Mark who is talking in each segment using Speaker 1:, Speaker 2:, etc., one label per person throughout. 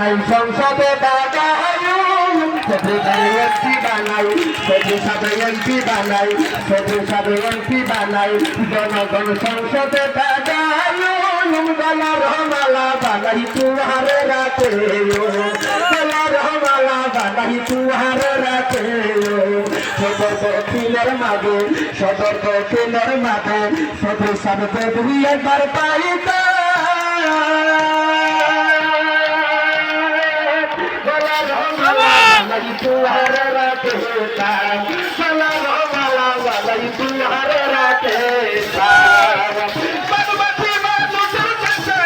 Speaker 1: বানাই, সংসদে সবুজ এমপি বানাই, সবুজ সাবে এমপি বানাই, সবুজ সাবে এমপি বানাই, জনগণ সংসদে বানাই গলা রহমালা বানাই, তুহারে রাতে গলা রহমালা বানাই, তুহারে রাতে সদর দক্ষিণের মাঝে, সদর দক্ষিণের মাঝে, সবুজ সাবে দুই একবার পাইতা রহমালা বানাই তুহারে রাতে গলা রহমালা বানাই তুহারে রাতে বানুবাতি মানুষের কাছে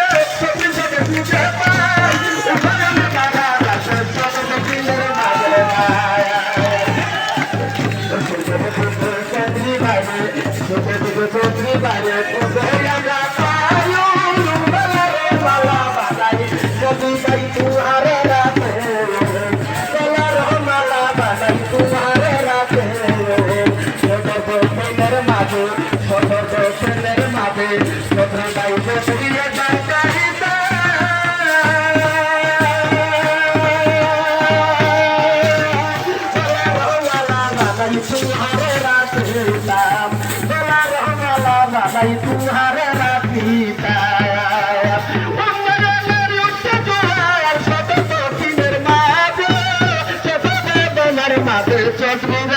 Speaker 1: সবুজ সাবে খুঁজে পায় ওখানে কারা রাতে সদর মাঝে মায়া তুহারে রাখিতা মাঝে শত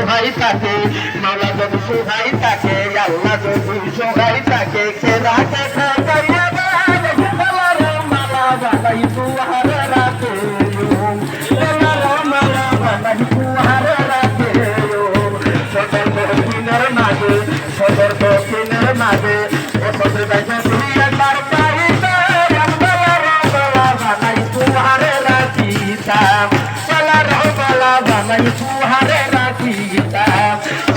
Speaker 1: যদি থাকে মালা যদি সহায় থাকে আল্লাহ যদি সহায় থাকে সে রাখে সদর দক্ষিণের মাঝে, সদর দক্ষিণের মাঝে ও সদর বাইকে দুই একবার পাইতে